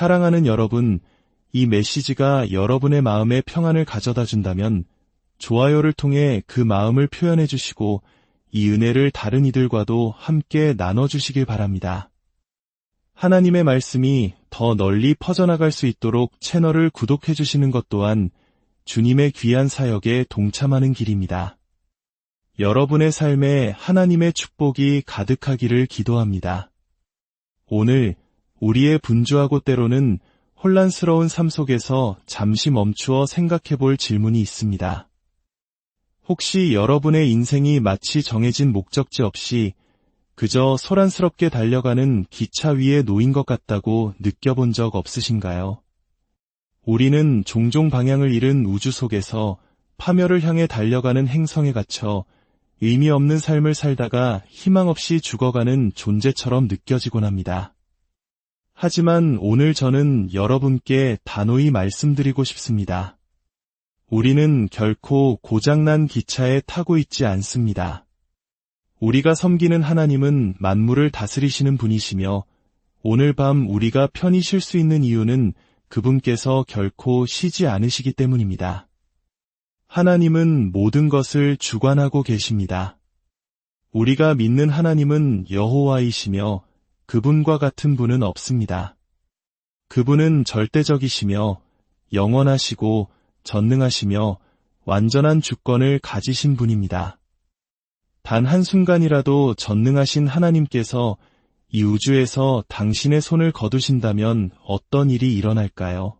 사랑하는 여러분, 이 메시지가 여러분의 마음에 평안을 가져다 준다면 좋아요를 통해 그 마음을 표현해 주시고 이 은혜를 다른 이들과도 함께 나눠주시길 바랍니다. 하나님의 말씀이 더 널리 퍼져나갈 수 있도록 채널을 구독해 주시는 것 또한 주님의 귀한 사역에 동참하는 길입니다. 여러분의 삶에 하나님의 축복이 가득하기를 기도합니다. 오늘 우리의 분주하고 때로는 혼란스러운 삶 속에서 잠시 멈추어 생각해 볼 질문이 있습니다. 혹시 여러분의 인생이 마치 정해진 목적지 없이 그저 소란스럽게 달려가는 기차 위에 놓인 것 같다고 느껴본 적 없으신가요? 우리는 종종 방향을 잃은 우주 속에서 파멸을 향해 달려가는 행성에 갇혀 의미 없는 삶을 살다가 희망 없이 죽어가는 존재처럼 느껴지곤 합니다. 하지만 오늘 저는 여러분께 단호히 말씀드리고 싶습니다. 우리는 결코 고장난 기차에 타고 있지 않습니다. 우리가 섬기는 하나님은 만물을 다스리시는 분이시며 오늘 밤 우리가 편히 쉴 수 있는 이유는 그분께서 결코 쉬지 않으시기 때문입니다. 하나님은 모든 것을 주관하고 계십니다. 우리가 믿는 하나님은 여호와이시며 그분과 같은 분은 없습니다. 그분은 절대적이시며 영원하시고 전능하시며 완전한 주권을 가지신 분입니다. 단 한순간이라도 전능하신 하나님께서 이 우주에서 당신의 손을 거두신다면 어떤 일이 일어날까요?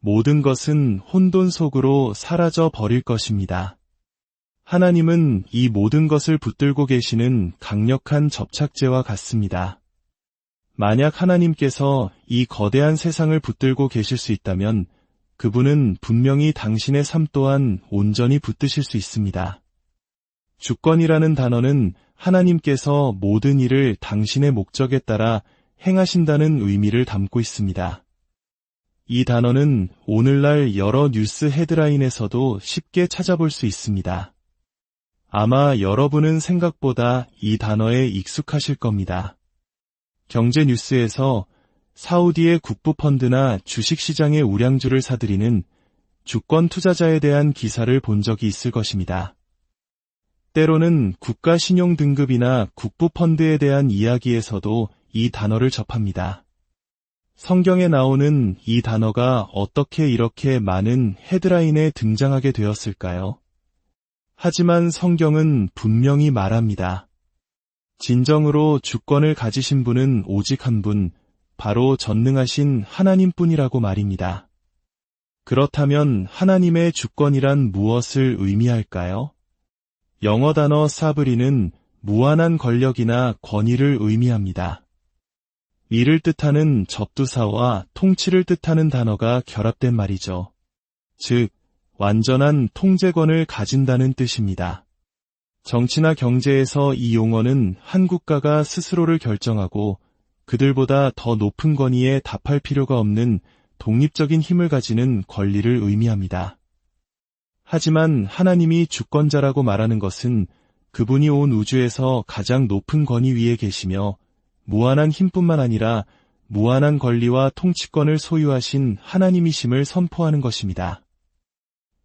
모든 것은 혼돈 속으로 사라져 버릴 것입니다. 하나님은 이 모든 것을 붙들고 계시는 강력한 접착제와 같습니다. 만약 하나님께서 이 거대한 세상을 붙들고 계실 수 있다면 그분은 분명히 당신의 삶 또한 온전히 붙드실 수 있습니다. 주권이라는 단어는 하나님께서 모든 일을 당신의 목적에 따라 행하신다는 의미를 담고 있습니다. 이 단어는 오늘날 여러 뉴스 헤드라인에서도 쉽게 찾아볼 수 있습니다. 아마 여러분은 생각보다 이 단어에 익숙하실 겁니다. 경제 뉴스에서 사우디의 국부 펀드나 주식 시장의 우량주를 사들이는 주권 투자자에 대한 기사를 본 적이 있을 것입니다. 때로는 국가 신용 등급이나 국부 펀드에 대한 이야기에서도 이 단어를 접합니다. 성경에 나오는 이 단어가 어떻게 이렇게 많은 헤드라인에 등장하게 되었을까요? 하지만 성경은 분명히 말합니다. 진정으로 주권을 가지신 분은 오직 한 분, 바로 전능하신 하나님 뿐이라고 말입니다. 그렇다면 하나님의 주권이란 무엇을 의미할까요? 영어 단어 사브리는 무한한 권력이나 권위를 의미합니다. 이를 뜻하는 접두사와 통치를 뜻하는 단어가 결합된 말이죠. 즉, 완전한 통제권을 가진다는 뜻입니다. 정치나 경제에서 이 용어는 한 국가가 스스로를 결정하고 그들보다 더 높은 권위에 답할 필요가 없는 독립적인 힘을 가지는 권리를 의미합니다. 하지만 하나님이 주권자라고 말하는 것은 그분이 온 우주에서 가장 높은 권위 위에 계시며 무한한 힘뿐만 아니라 무한한 권리와 통치권을 소유하신 하나님이심을 선포하는 것입니다.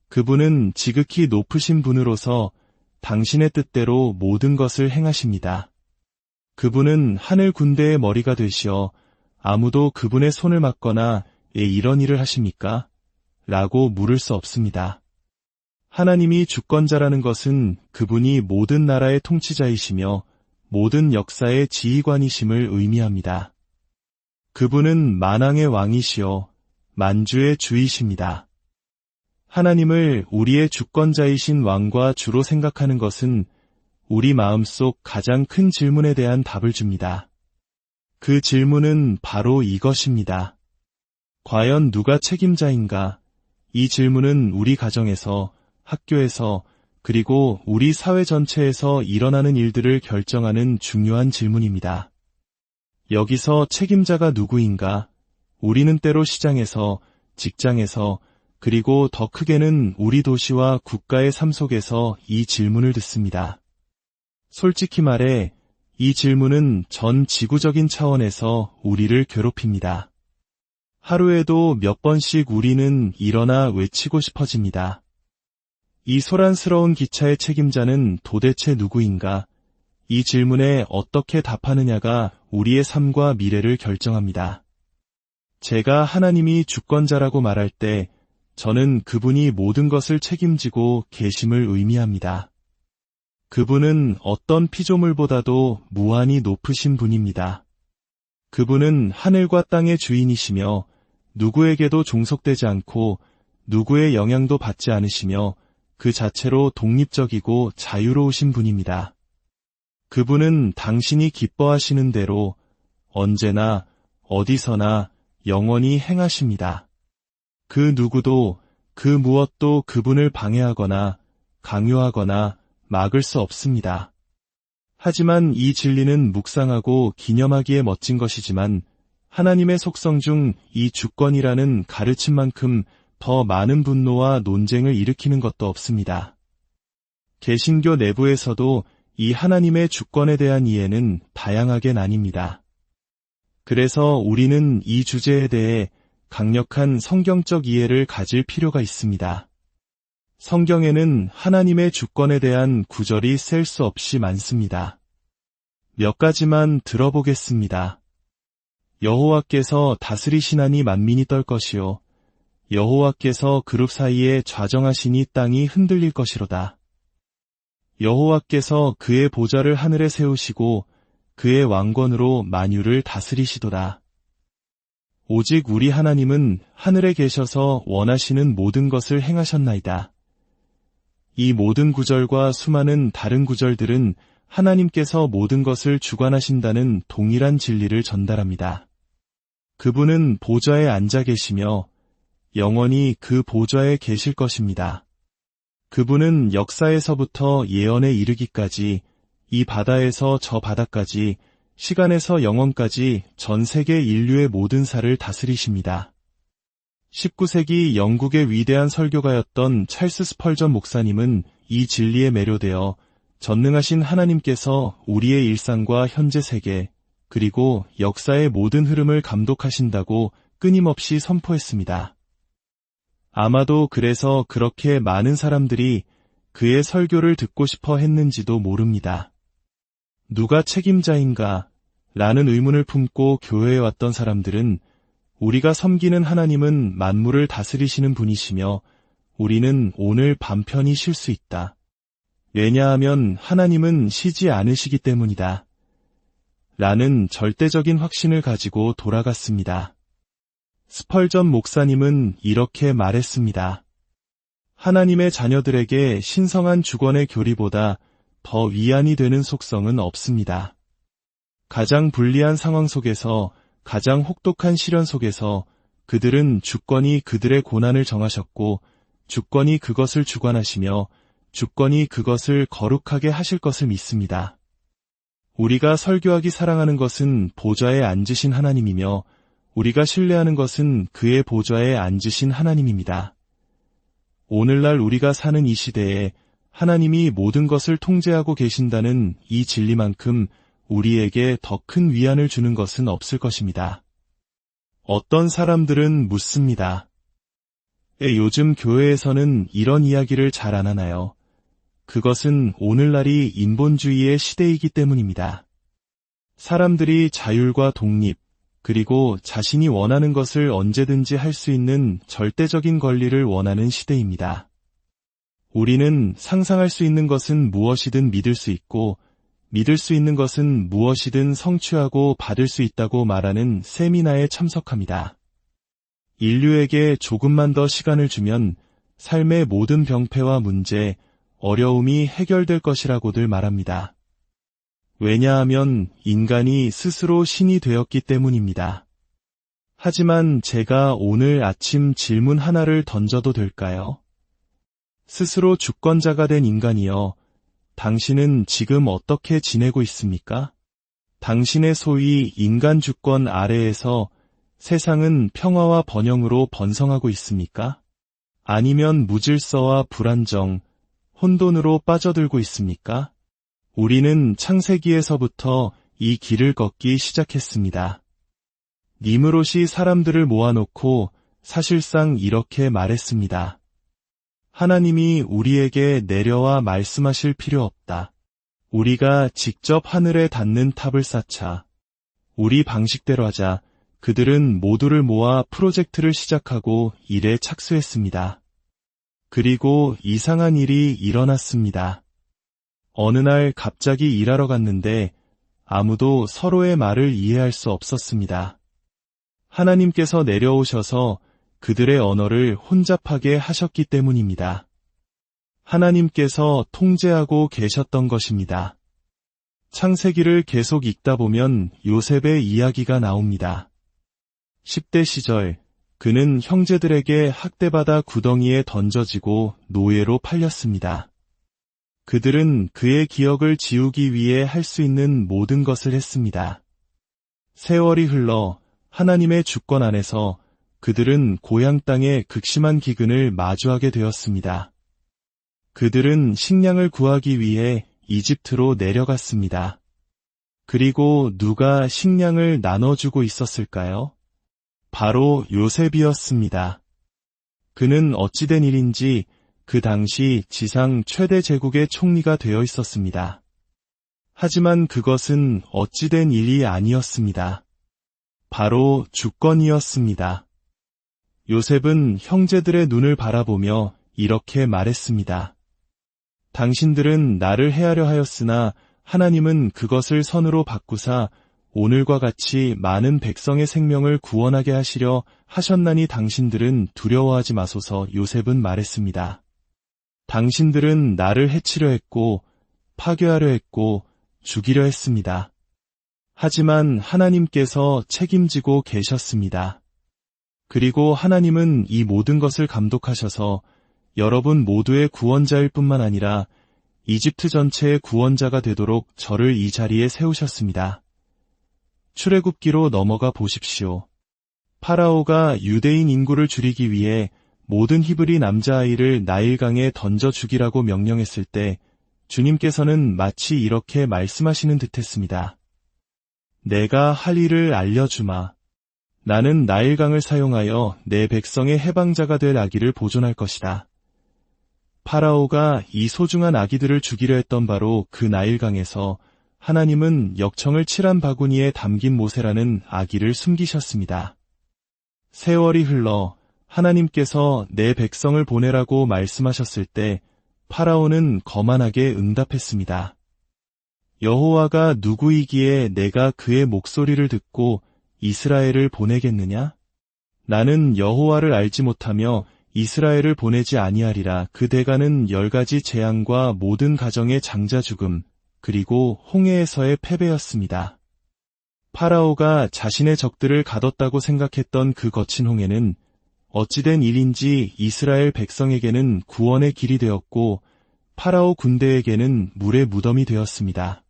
그분은 지극히 높으신 분으로서 당신의 뜻대로 모든 것을 행하십니다. 그분은 하늘 군대의 머리가 되시어 아무도 그분의 손을 맞거나 예, 이런 일을 하십니까? 라고 물을 수 없습니다. 하나님이 주권자라는 것은 그분이 모든 나라의 통치자이시며 모든 역사의 지휘관이심을 의미합니다. 그분은 만왕의 왕이시여 만주의 주이십니다. 하나님을 우리의 주권자이신 왕과 주로 생각하는 것은 우리 마음속 가장 큰 질문에 대한 답을 줍니다. 그 질문은 바로 이것입니다. 과연 누가 책임자인가? 이 질문은 우리 가정에서, 학교에서, 그리고 우리 사회 전체에서 일어나는 일들을 결정하는 중요한 질문입니다. 여기서 책임자가 누구인가? 우리는 때로 시장에서, 직장에서, 그리고 더 크게는 우리 도시와 국가의 삶 속에서 이 질문을 듣습니다. 솔직히 말해 이 질문은 전 지구적인 차원에서 우리를 괴롭힙니다. 하루에도 몇 번씩 우리는 일어나 외치고 싶어집니다. 이 소란스러운 기차의 책임자는 도대체 누구인가? 이 질문에 어떻게 답하느냐가 우리의 삶과 미래를 결정합니다. 제가 하나님이 주권자라고 말할 때 저는 그분이 모든 것을 책임지고 계심을 의미합니다. 그분은 어떤 피조물보다도 무한히 높으신 분입니다. 그분은 하늘과 땅의 주인이시며 누구에게도 종속되지 않고 누구의 영향도 받지 않으시며 그 자체로 독립적이고 자유로우신 분입니다. 그분은 당신이 기뻐하시는 대로 언제나 어디서나 영원히 행하십니다. 그 누구도 그 무엇도 그분을 방해하거나 강요하거나 막을 수 없습니다. 하지만 이 진리는 묵상하고 기념하기에 멋진 것이지만 하나님의 속성 중 이 주권이라는 가르침만큼 더 많은 분노와 논쟁을 일으키는 것도 없습니다. 개신교 내부에서도 이 하나님의 주권에 대한 이해는 다양하게 나뉩니다. 그래서 우리는 이 주제에 대해 강력한 성경적 이해를 가질 필요가 있습니다. 성경에는 하나님의 주권에 대한 구절이 셀 수 없이 많습니다. 몇 가지만 들어보겠습니다. 여호와께서 다스리시나니 만민이 떨 것이요 여호와께서 그룹 사이에 좌정하시니 땅이 흔들릴 것이로다. 여호와께서 그의 보좌를 하늘에 세우시고 그의 왕권으로 만유를 다스리시도다. 오직 우리 하나님은 하늘에 계셔서 원하시는 모든 것을 행하셨나이다. 이 모든 구절과 수많은 다른 구절들은 하나님께서 모든 것을 주관하신다는 동일한 진리를 전달합니다. 그분은 보좌에 앉아 계시며 영원히 그 보좌에 계실 것입니다. 그분은 역사에서부터 예언에 이르기까지 이 바다에서 저 바다까지 시간에서 영원까지 전 세계 인류의 모든 살을 다스리십니다. 19세기 영국의 위대한 설교가였던 찰스 스펄전 목사님은 이 진리에 매료되어 전능하신 하나님께서 우리의 일상과 현재 세계, 그리고 역사의 모든 흐름을 감독하신다고 끊임없이 선포했습니다. 아마도 그래서 그렇게 많은 사람들이 그의 설교를 듣고 싶어 했는지도 모릅니다. 누가 책임자인가? 라는 의문을 품고 교회에 왔던 사람들은 우리가 섬기는 하나님은 만물을 다스리시는 분이시며 우리는 오늘 밤 편히 쉴 수 있다. 왜냐하면 하나님은 쉬지 않으시기 때문이다. 라는 절대적인 확신을 가지고 돌아갔습니다. 스펄전 목사님은 이렇게 말했습니다. 하나님의 자녀들에게 신성한 주권의 교리보다 더 위안이 되는 속성은 없습니다. 가장 불리한 상황 속에서 가장 혹독한 시련 속에서 그들은 주권이 그들의 고난을 정하셨고 주권이 그것을 주관하시며 주권이 그것을 거룩하게 하실 것을 믿습니다. 우리가 설교하기 사랑하는 것은 보좌에 앉으신 하나님이며 우리가 신뢰하는 것은 그의 보좌에 앉으신 하나님입니다. 오늘날 우리가 사는 이 시대에 하나님이 모든 것을 통제하고 계신다는 이 진리만큼 우리에게 더 큰 위안을 주는 것은 없을 것입니다. 어떤 사람들은 묻습니다. 에, 요즘 교회에서는 이런 이야기를 잘 안 하나요? 그것은 오늘날이 인본주의의 시대이기 때문입니다. 사람들이 자율과 독립, 그리고 자신이 원하는 것을 언제든지 할 수 있는 절대적인 권리를 원하는 시대입니다. 우리는 상상할 수 있는 것은 무엇이든 믿을 수 있고 믿을 수 있는 것은 무엇이든 성취하고 받을 수 있다고 말하는 세미나에 참석합니다. 인류에게 조금만 더 시간을 주면 삶의 모든 병폐와 문제, 어려움이 해결될 것이라고들 말합니다. 왜냐하면 인간이 스스로 신이 되었기 때문입니다. 하지만 제가 오늘 아침 질문 하나를 던져도 될까요? 스스로 주권자가 된 인간이여, 당신은 지금 어떻게 지내고 있습니까? 당신의 소위 인간 주권 아래에서 세상은 평화와 번영으로 번성하고 있습니까? 아니면 무질서와 불안정, 혼돈으로 빠져들고 있습니까? 우리는 창세기에서부터 이 길을 걷기 시작했습니다. 니므롯이 사람들을 모아놓고 사실상 이렇게 말했습니다. 하나님이 우리에게 내려와 말씀하실 필요 없다. 우리가 직접 하늘에 닿는 탑을 쌓자. 우리 방식대로 하자. 그들은 모두를 모아 프로젝트를 시작하고 일에 착수했습니다. 그리고 이상한 일이 일어났습니다. 어느 날 갑자기 일하러 갔는데 아무도 서로의 말을 이해할 수 없었습니다. 하나님께서 내려오셔서 그들의 언어를 혼잡하게 하셨기 때문입니다. 하나님께서 통제하고 계셨던 것입니다. 창세기를 계속 읽다 보면 요셉의 이야기가 나옵니다. 10대 시절 그는 형제들에게 학대받아 구덩이에 던져지고 노예로 팔렸습니다. 그들은 그의 기억을 지우기 위해 할 수 있는 모든 것을 했습니다. 세월이 흘러 하나님의 주권 안에서 그들은 고향 땅의 극심한 기근을 마주하게 되었습니다. 그들은 식량을 구하기 위해 이집트로 내려갔습니다. 그리고 누가 식량을 나눠주고 있었을까요? 바로 요셉이었습니다. 그는 어찌된 일인지 그 당시 지상 최대 제국의 총리가 되어 있었습니다. 하지만 그것은 어찌된 일이 아니었습니다. 바로 주권이었습니다. 요셉은 형제들의 눈을 바라보며 이렇게 말했습니다. 당신들은 나를 해하려 하였으나 하나님은 그것을 선으로 바꾸사 오늘과 같이 많은 백성의 생명을 구원하게 하시려 하셨나니 당신들은 두려워하지 마소서 요셉은 말했습니다. 당신들은 나를 해치려 했고 파괴하려 했고 죽이려 했습니다. 하지만 하나님께서 책임지고 계셨습니다. 그리고 하나님은 이 모든 것을 감독하셔서 여러분 모두의 구원자일 뿐만 아니라 이집트 전체의 구원자가 되도록 저를 이 자리에 세우셨습니다. 출애굽기로 넘어가 보십시오. 파라오가 유대인 인구를 줄이기 위해 모든 히브리 남자아이를 나일강에 던져 죽이라고 명령했을 때 주님께서는 마치 이렇게 말씀하시는 듯 했습니다. 내가 할 일을 알려주마. 나는 나일강을 사용하여 내 백성의 해방자가 될 아기를 보존할 것이다. 파라오가 이 소중한 아기들을 죽이려 했던 바로 그 나일강에서 하나님은 역청을 칠한 바구니에 담긴 모세라는 아기를 숨기셨습니다. 세월이 흘러 하나님께서 내 백성을 보내라고 말씀하셨을 때 파라오는 거만하게 응답했습니다. 여호와가 누구이기에 내가 그의 목소리를 듣고 이스라엘을 보내겠느냐? 나는 여호와를 알지 못하며 이스라엘을 보내지 아니하리라 그 대가는 열 가지 재앙과 모든 가정의 장자 죽음 그리고 홍해에서의 패배였습니다. 파라오가 자신의 적들을 가뒀다고 생각했던 그 거친 홍해는 어찌된 일인지 이스라엘 백성에게는 구원의 길이 되었고 파라오 군대에게는 물의 무덤이 되었습니다.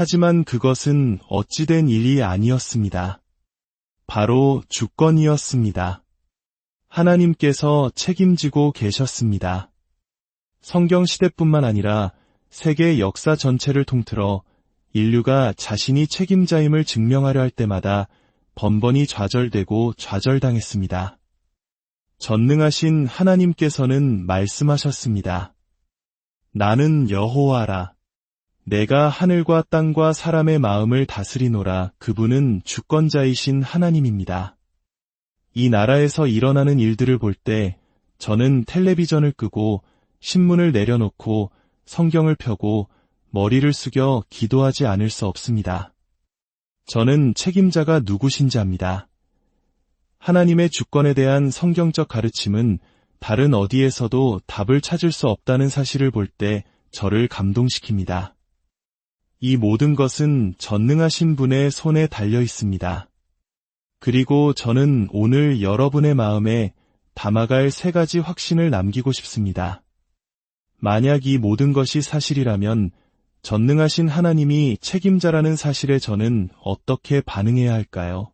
하지만 그것은 어찌된 일이 아니었습니다. 바로 주권이었습니다. 하나님께서 책임지고 계셨습니다. 성경 시대뿐만 아니라 세계 역사 전체를 통틀어 인류가 자신이 책임자임을 증명하려 할 때마다 번번이 좌절되고 좌절당했습니다. 전능하신 하나님께서는 말씀하셨습니다. 나는 여호와라. 내가 하늘과 땅과 사람의 마음을 다스리노라 그분은 주권자이신 하나님입니다. 이 나라에서 일어나는 일들을 볼 때 저는 텔레비전을 끄고 신문을 내려놓고 성경을 펴고 머리를 숙여 기도하지 않을 수 없습니다. 저는 책임자가 누구신지 압니다. 하나님의 주권에 대한 성경적 가르침은 다른 어디에서도 답을 찾을 수 없다는 사실을 볼 때 저를 감동시킵니다. 이 모든 것은 전능하신 분의 손에 달려 있습니다. 그리고 저는 오늘 여러분의 마음에 담아갈 세 가지 확신을 남기고 싶습니다. 만약 이 모든 것이 사실이라면 전능하신 하나님이 책임자라는 사실에 저는 어떻게 반응해야 할까요?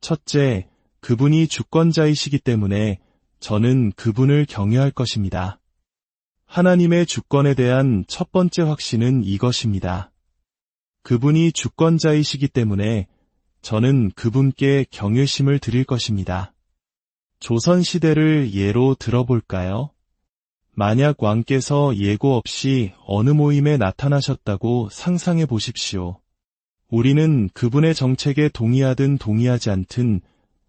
첫째, 그분이 주권자이시기 때문에 저는 그분을 경외할 것입니다. 하나님의 주권에 대한 첫 번째 확신은 이것입니다. 그분이 주권자이시기 때문에 저는 그분께 경외심을 드릴 것입니다. 조선시대를 예로 들어볼까요? 만약 왕께서 예고 없이 어느 모임에 나타나셨다고 상상해 보십시오. 우리는 그분의 정책에 동의하든 동의하지 않든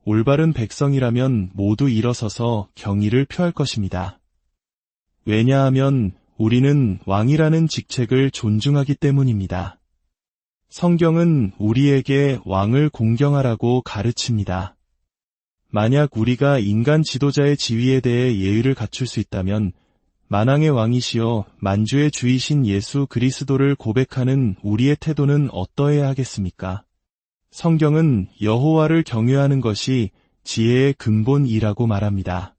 올바른 백성이라면 모두 일어서서 경의를 표할 것입니다. 왜냐하면 우리는 왕이라는 직책을 존중하기 때문입니다. 성경은 우리에게 왕을 공경하라고 가르칩니다. 만약 우리가 인간 지도자의 지위에 대해 예의를 갖출 수 있다면 만왕의 왕이시여 만주의 주이신 예수 그리스도를 고백하는 우리의 태도는 어떠해야 하겠습니까? 성경은 여호와를 경외하는 것이 지혜의 근본이라고 말합니다.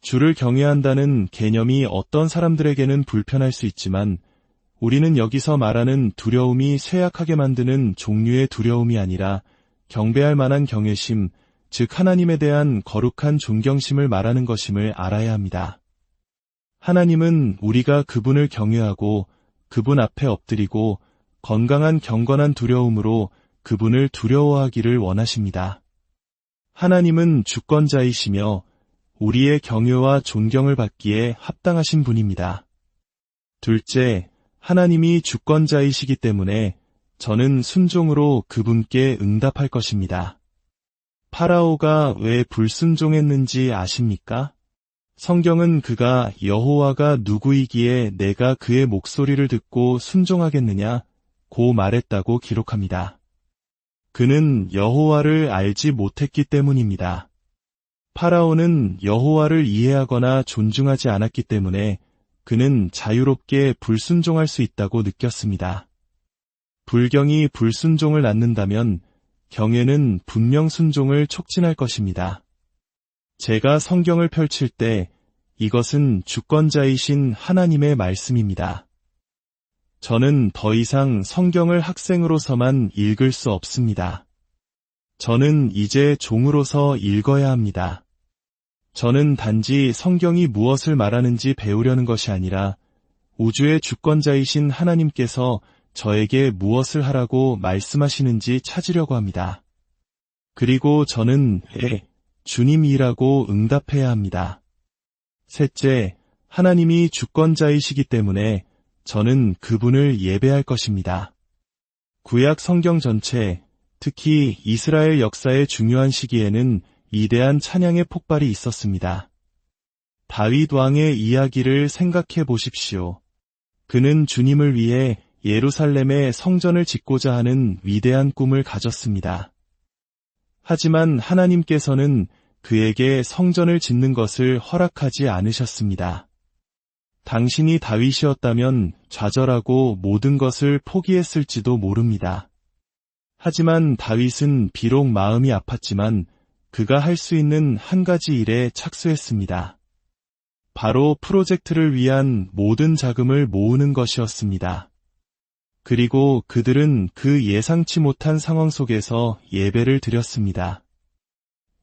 주를 경외한다는 개념이 어떤 사람들에게는 불편할 수 있지만 우리는 여기서 말하는 두려움이 쇠약하게 만드는 종류의 두려움이 아니라 경배할 만한 경외심, 즉 하나님에 대한 거룩한 존경심을 말하는 것임을 알아야 합니다. 하나님은 우리가 그분을 경외하고 그분 앞에 엎드리고 건강한 경건한 두려움으로 그분을 두려워하기를 원하십니다. 하나님은 주권자이시며 우리의 경외와 존경을 받기에 합당하신 분입니다. 둘째, 하나님이 주권자이시기 때문에 저는 순종으로 그분께 응답할 것입니다. 파라오가 왜 불순종했는지 아십니까? 성경은 그가 여호와가 누구이기에 내가 그의 목소리를 듣고 순종하겠느냐 고 말했다고 기록합니다. 그는 여호와를 알지 못했기 때문입니다. 파라오는 여호와를 이해하거나 존중하지 않았기 때문에 그는 자유롭게 불순종할 수 있다고 느꼈습니다. 불경이 불순종을 낳는다면 경애는 분명 순종을 촉진할 것입니다. 제가 성경을 펼칠 때 이것은 주권자이신 하나님의 말씀입니다. 저는 더 이상 성경을 학생으로서만 읽을 수 없습니다. 저는 이제 종으로서 읽어야 합니다. 저는 단지 성경이 무엇을 말하는지 배우려는 것이 아니라 우주의 주권자이신 하나님께서 저에게 무엇을 하라고 말씀하시는지 찾으려고 합니다. 그리고 저는 예, 주님이라고 응답해야 합니다. 셋째, 하나님이 주권자이시기 때문에 저는 그분을 예배할 것입니다. 구약 성경 전체, 특히 이스라엘 역사의 중요한 시기에는 이대한 찬양의 폭발이 있었습니다. 다윗 왕의 이야기를 생각해 보십시오. 그는 주님을 위해 예루살렘에 성전을 짓고자 하는 위대한 꿈을 가졌습니다. 하지만 하나님께서는 그에게 성전을 짓는 것을 허락하지 않으셨습니다. 당신이 다윗이었다면 좌절하고 모든 것을 포기했을지도 모릅니다. 하지만 다윗은 비록 마음이 아팠지만 그가 할 수 있는 한 가지 일에 착수했습니다. 바로 프로젝트를 위한 모든 자금을 모으는 것이었습니다. 그리고 그들은 그 예상치 못한 상황 속에서 예배를 드렸습니다.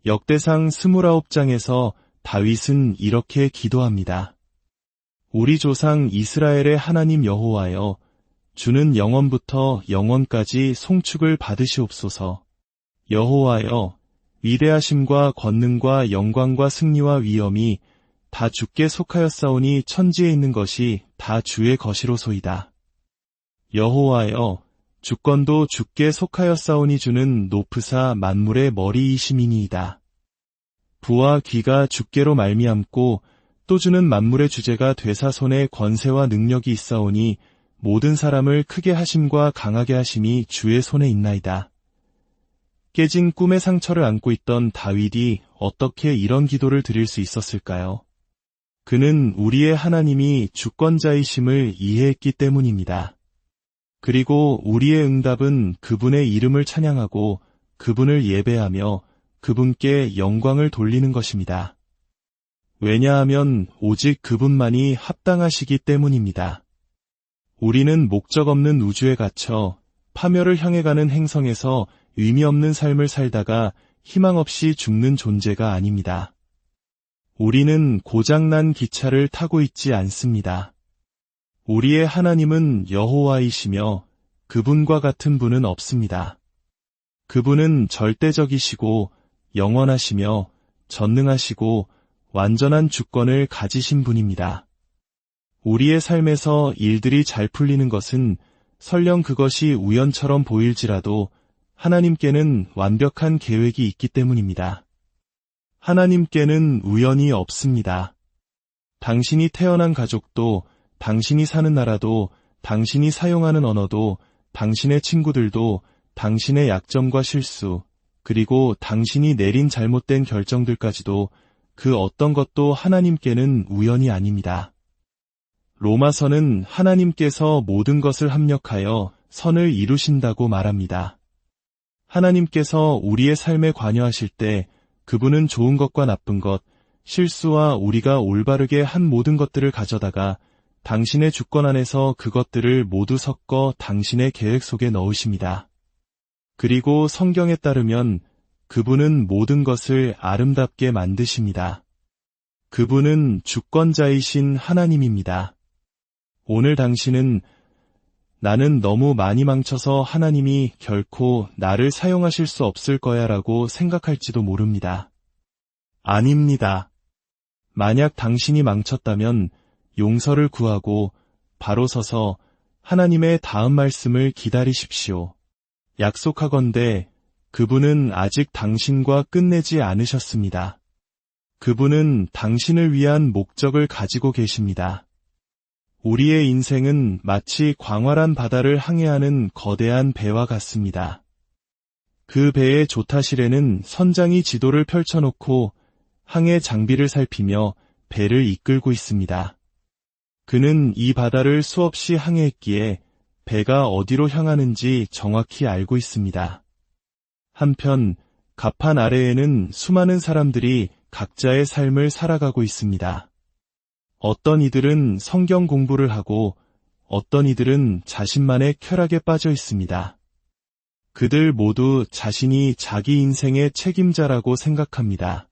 역대상 29장에서 다윗은 이렇게 기도합니다. 우리 조상 이스라엘의 하나님 여호와여, 주는 영원부터 영원까지 송축을 받으시옵소서. 여호와여, 위대하심과 권능과 영광과 승리와 위엄이 다 주께 속하였사오니 천지에 있는 것이 다 주의 것이로소이다. 여호와여 주권도 주께 속하였사오니 주는 높으사 만물의 머리이시미니이다. 부와 귀가 주께로 말미암고 또 주는 만물의 주제가 되사 손에 권세와 능력이 있사오니 모든 사람을 크게 하심과 강하게 하심이 주의 손에 있나이다. 깨진 꿈의 상처를 안고 있던 다윗이 어떻게 이런 기도를 드릴 수 있었을까요? 그는 우리의 하나님이 주권자이심을 이해했기 때문입니다. 그리고 우리의 응답은 그분의 이름을 찬양하고 그분을 예배하며 그분께 영광을 돌리는 것입니다. 왜냐하면 오직 그분만이 합당하시기 때문입니다. 우리는 목적 없는 우주에 갇혀 파멸을 향해 가는 행성에서 의미 없는 삶을 살다가 희망 없이 죽는 존재가 아닙니다. 우리는 고장난 기차를 타고 있지 않습니다. 우리의 하나님은 여호와이시며 그분과 같은 분은 없습니다. 그분은 절대적이시고 영원하시며 전능하시고 완전한 주권을 가지신 분입니다. 우리의 삶에서 일들이 잘 풀리는 것은 설령 그것이 우연처럼 보일지라도 하나님께는 완벽한 계획이 있기 때문입니다. 하나님께는 우연이 없습니다. 당신이 태어난 가족도, 당신이 사는 나라도, 당신이 사용하는 언어도, 당신의 친구들도, 당신의 약점과 실수, 그리고 당신이 내린 잘못된 결정들까지도 그 어떤 것도 하나님께는 우연이 아닙니다. 로마서는 하나님께서 모든 것을 합력하여 선을 이루신다고 말합니다. 하나님께서 우리의 삶에 관여하실 때 그분은 좋은 것과 나쁜 것, 실수와 우리가 올바르게 한 모든 것들을 가져다가 당신의 주권 안에서 그것들을 모두 섞어 당신의 계획 속에 넣으십니다. 그리고 성경에 따르면 그분은 모든 것을 아름답게 만드십니다. 그분은 주권자이신 하나님입니다. 오늘 당신은 나는 너무 많이 망쳐서 하나님이 결코 나를 사용하실 수 없을 거야 라고 생각할지도 모릅니다. 아닙니다. 만약 당신이 망쳤다면 용서를 구하고 바로 서서 하나님의 다음 말씀을 기다리십시오. 약속하건대 그분은 아직 당신과 끝내지 않으셨습니다. 그분은 당신을 위한 목적을 가지고 계십니다. 우리의 인생은 마치 광활한 바다를 항해하는 거대한 배와 같습니다. 그 배의 조타실에는 선장이 지도를 펼쳐놓고 항해 장비를 살피며 배를 이끌고 있습니다. 그는 이 바다를 수없이 항해했기에 배가 어디로 향하는지 정확히 알고 있습니다. 한편 갑판 아래에는 수많은 사람들이 각자의 삶을 살아가고 있습니다. 어떤 이들은 성경 공부를 하고 어떤 이들은 자신만의 쾌락에 빠져 있습니다. 그들 모두 자신이 자기 인생의 책임자라고 생각합니다.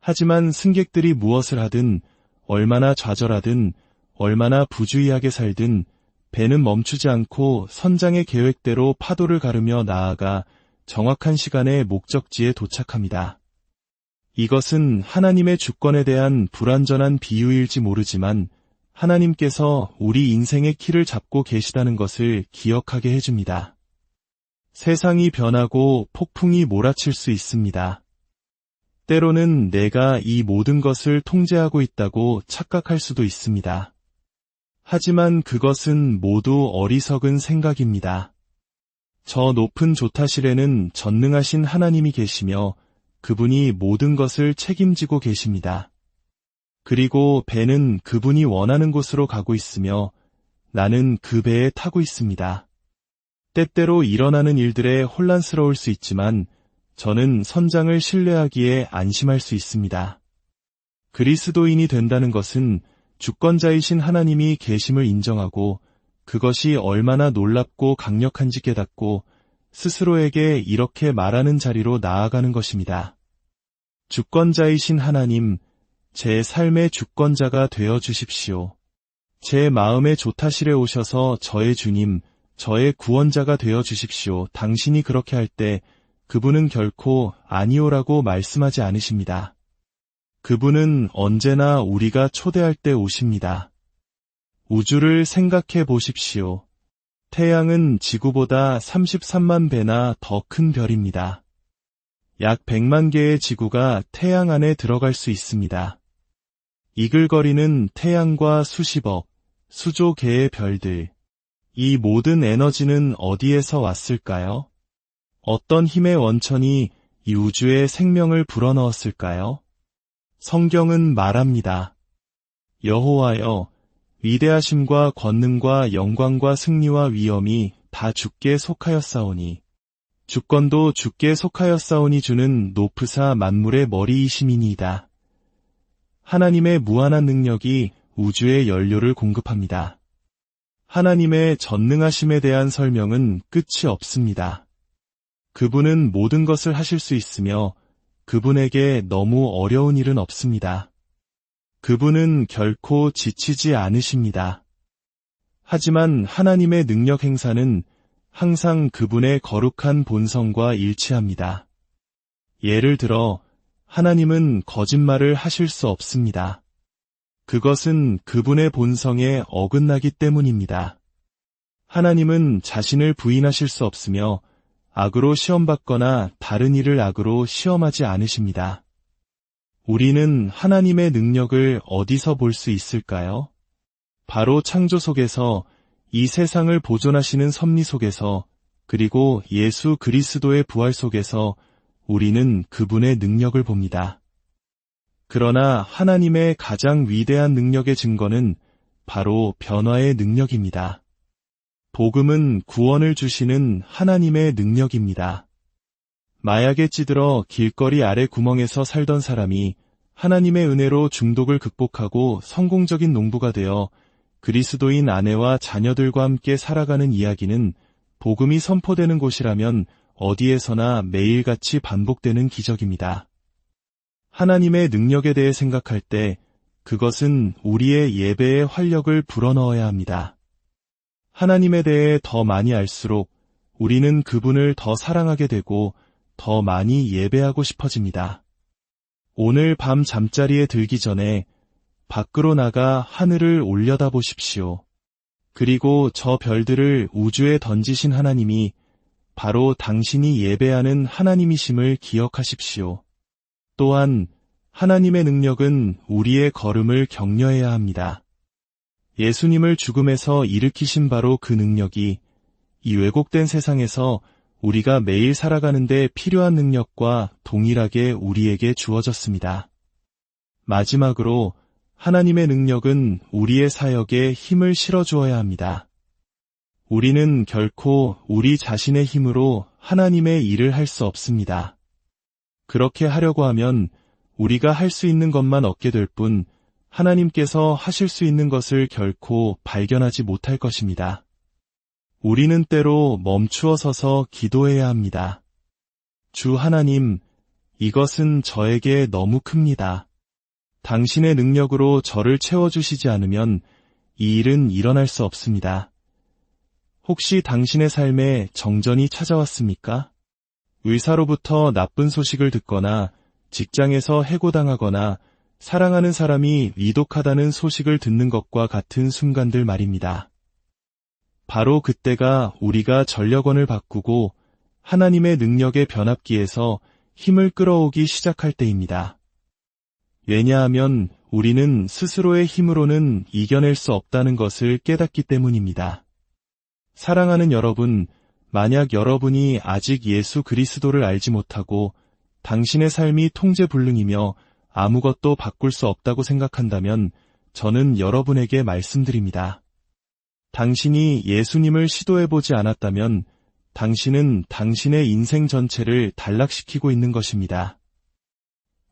하지만 승객들이 무엇을 하든 얼마나 좌절하든 얼마나 부주의하게 살든 배는 멈추지 않고 선장의 계획대로 파도를 가르며 나아가 정확한 시간에 목적지에 도착합니다. 이것은 하나님의 주권에 대한 불완전한 비유일지 모르지만 하나님께서 우리 인생의 키를 잡고 계시다는 것을 기억하게 해줍니다. 세상이 변하고 폭풍이 몰아칠 수 있습니다. 때로는 내가 이 모든 것을 통제하고 있다고 착각할 수도 있습니다. 하지만 그것은 모두 어리석은 생각입니다. 저 높은 조타실에는 전능하신 하나님이 계시며 그분이 모든 것을 책임지고 계십니다. 그리고 배는 그분이 원하는 곳으로 가고 있으며 나는 그 배에 타고 있습니다. 때때로 일어나는 일들에 혼란스러울 수 있지만 저는 선장을 신뢰하기에 안심할 수 있습니다. 그리스도인이 된다는 것은 주권자이신 하나님이 계심을 인정하고 그것이 얼마나 놀랍고 강력한지 깨닫고 스스로에게 이렇게 말하는 자리로 나아가는 것입니다. 주권자이신 하나님, 제 삶의 주권자가 되어 주십시오. 제 마음의 조타실에 오셔서 저의 주님, 저의 구원자가 되어 주십시오. 당신이 그렇게 할 때 그분은 결코 아니오라고 말씀하지 않으십니다. 그분은 언제나 우리가 초대할 때 오십니다. 우주를 생각해 보십시오. 태양은 지구보다 33만 배나 더 큰 별입니다. 약 100만 개의 지구가 태양 안에 들어갈 수 있습니다. 이글거리는 태양과 수십억, 수조 개의 별들. 이 모든 에너지는 어디에서 왔을까요? 어떤 힘의 원천이 이 우주에 생명을 불어넣었을까요? 성경은 말합니다. 여호와여, 위대하심과 권능과 영광과 승리와 위엄이 다 주께 속하였사오니 주권도 주께 속하였사오니 주는 노프사 만물의 머리이시이니이다. 하나님의 무한한 능력이 우주의 연료를 공급합니다. 하나님의 전능하심에 대한 설명은 끝이 없습니다. 그분은 모든 것을 하실 수 있으며 그분에게 너무 어려운 일은 없습니다. 그분은 결코 지치지 않으십니다. 하지만 하나님의 능력 행사는 항상 그분의 거룩한 본성과 일치합니다. 예를 들어, 하나님은 거짓말을 하실 수 없습니다. 그것은 그분의 본성에 어긋나기 때문입니다. 하나님은 자신을 부인하실 수 없으며 악으로 시험받거나 다른 일을 악으로 시험하지 않으십니다. 우리는 하나님의 능력을 어디서 볼 수 있을까요? 바로 창조 속에서 이 세상을 보존하시는 섭리 속에서 그리고 예수 그리스도의 부활 속에서 우리는 그분의 능력을 봅니다. 그러나 하나님의 가장 위대한 능력의 증거는 바로 변화의 능력입니다. 복음은 구원을 주시는 하나님의 능력입니다. 마약에 찌들어 길거리 아래 구멍에서 살던 사람이 하나님의 은혜로 중독을 극복하고 성공적인 농부가 되어 그리스도인 아내와 자녀들과 함께 살아가는 이야기는 복음이 선포되는 곳이라면 어디에서나 매일같이 반복되는 기적입니다. 하나님의 능력에 대해 생각할 때 그것은 우리의 예배의 활력을 불어넣어야 합니다. 하나님에 대해 더 많이 알수록 우리는 그분을 더 사랑하게 되고 더 많이 예배하고 싶어집니다. 오늘 밤 잠자리에 들기 전에 밖으로 나가 하늘을 올려다 보십시오. 그리고 저 별들을 우주에 던지신 하나님이 바로 당신이 예배하는 하나님이심을 기억하십시오. 또한 하나님의 능력은 우리의 걸음을 격려해야 합니다. 예수님을 죽음에서 일으키신 바로 그 능력이 이 왜곡된 세상에서 우리가 매일 살아가는데 필요한 능력과 동일하게 우리에게 주어졌습니다. 마지막으로 하나님의 능력은 우리의 사역에 힘을 실어주어야 합니다. 우리는 결코 우리 자신의 힘으로 하나님의 일을 할 수 없습니다. 그렇게 하려고 하면 우리가 할 수 있는 것만 얻게 될 뿐 하나님께서 하실 수 있는 것을 결코 발견하지 못할 것입니다. 우리는 때로 멈추어 서서 기도해야 합니다. 주 하나님, 이것은 저에게 너무 큽니다. 당신의 능력으로 저를 채워주시지 않으면 이 일은 일어날 수 없습니다. 혹시 당신의 삶에 정전이 찾아왔습니까? 의사로부터 나쁜 소식을 듣거나 직장에서 해고당하거나 사랑하는 사람이 위독하다는 소식을 듣는 것과 같은 순간들 말입니다. 바로 그때가 우리가 전력원을 바꾸고 하나님의 능력의 변압기에서 힘을 끌어오기 시작할 때입니다. 왜냐하면 우리는 스스로의 힘으로는 이겨낼 수 없다는 것을 깨닫기 때문입니다. 사랑하는 여러분, 만약 여러분이 아직 예수 그리스도를 알지 못하고 당신의 삶이 통제불능이며 아무것도 바꿀 수 없다고 생각한다면 저는 여러분에게 말씀드립니다. 당신이 예수님을 시도해보지 않았다면 당신은 당신의 인생 전체를 단락시키고 있는 것입니다.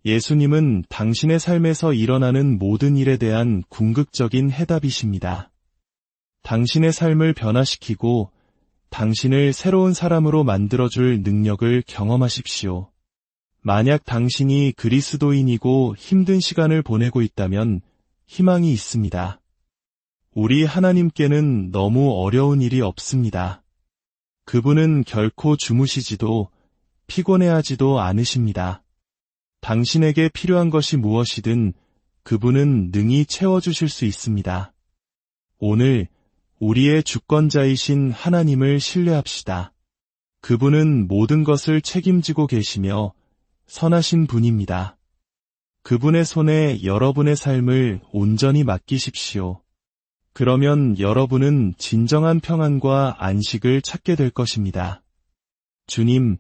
예수님은 당신의 삶에서 일어나는 모든 일에 대한 궁극적인 해답이십니다. 당신의 삶을 변화시키고 당신을 새로운 사람으로 만들어줄 능력을 경험하십시오. 만약 당신이 그리스도인이고 힘든 시간을 보내고 있다면 희망이 있습니다. 우리 하나님께는 너무 어려운 일이 없습니다. 그분은 결코 주무시지도 피곤해하지도 않으십니다. 당신에게 필요한 것이 무엇이든 그분은 능히 채워주실 수 있습니다. 오늘 우리의 주권자이신 하나님을 신뢰합시다. 그분은 모든 것을 책임지고 계시며 선하신 분입니다. 그분의 손에 여러분의 삶을 온전히 맡기십시오. 그러면 여러분은 진정한 평안과 안식을 찾게 될 것입니다. 주님,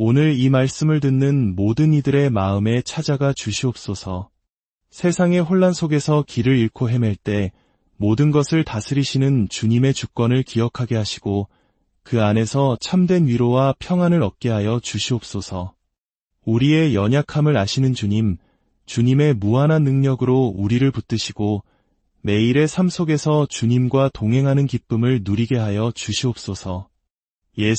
오늘 이 말씀을 듣는 모든 이들의 마음에 찾아가 주시옵소서. 세상의 혼란 속에서 길을 잃고 헤맬 때 모든 것을 다스리시는 주님의 주권을 기억하게 하시고 그 안에서 참된 위로와 평안을 얻게 하여 주시옵소서. 우리의 연약함을 아시는 주님, 주님의 무한한 능력으로 우리를 붙드시고 매일의 삶 속에서 주님과 동행하는 기쁨을 누리게 하여 주시옵소서. 예수